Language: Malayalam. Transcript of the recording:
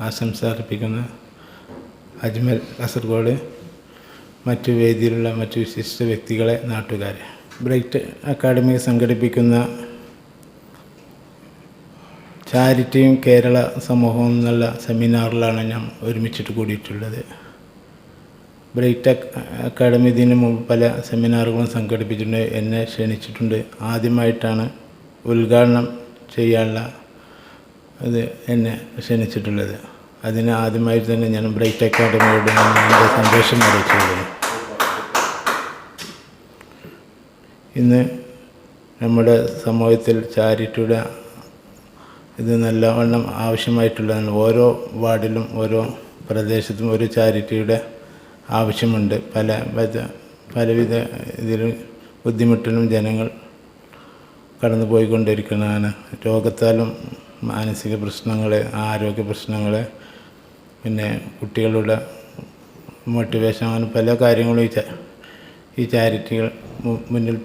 ആശംസ അർപ്പിക്കുന്നു അജ്മൽ കാസർഗോഡ് മറ്റു വേദിയിലുള്ള മറ്റു വിശിഷ്ട വ്യക്തികളെ നാട്ടുകാരെ. ബ്രൈറ്റ് അക്കാഡമി സംഘടിപ്പിക്കുന്ന ചാരിറ്റിയും കേരള സമൂഹവും എന്നുള്ള സെമിനാറിലാണ് ഞാൻ ഒരുമിച്ചിട്ട് കൂടിയിട്ടുള്ളത്. ബ്രൈറ്റ് അക്- അക്കാഡമി ഇതിന് മുമ്പ് പല സെമിനാറുകളും സംഘടിപ്പിച്ചിട്ടുണ്ട് എന്നെ ക്ഷണിച്ചിട്ടുണ്ട്. ആദ്യമായിട്ടാണ് ഉദ്ഘാടനം ചെയ്യാനുള്ള ഇത് എന്നെ ക്ഷണിച്ചിട്ടുള്ളത്. അതിന് ആദ്യമായി തന്നെ ഞാൻ ബ്രൈറ്റ് അക്കാഡമിയോട് എന്റെ സന്തോഷം അറിയിച്ചിരുന്നു ഇന്ന് നമ്മുടെ സമൂഹത്തിൽ ചാരിറ്റിയുടെ ഇത് നല്ലവണ്ണം ആവശ്യമായിട്ടുള്ളതാണ്. ഓരോ വാർഡിലും ഓരോ പ്രദേശത്തും ഒരു ചാരിറ്റിയുടെ ആവശ്യമുണ്ട്. പല പല- പലവിധ ഇതിൽ ബുദ്ധിമുട്ടിലും ജനങ്ങൾ കടന്നു പോയിക്കൊണ്ടിരിക്കുന്നതാണ് രോഗത്താലും മാനസിക പ്രശ്നങ്ങൾ ആരോഗ്യ പ്രശ്നങ്ങൾ പിന്നെ കുട്ടികളുടെ മോട്ടിവേഷൻ അങ്ങനെ പല കാര്യങ്ങളും ഈ ഈ ചാരിറ്റികൾ മുന്നിൽ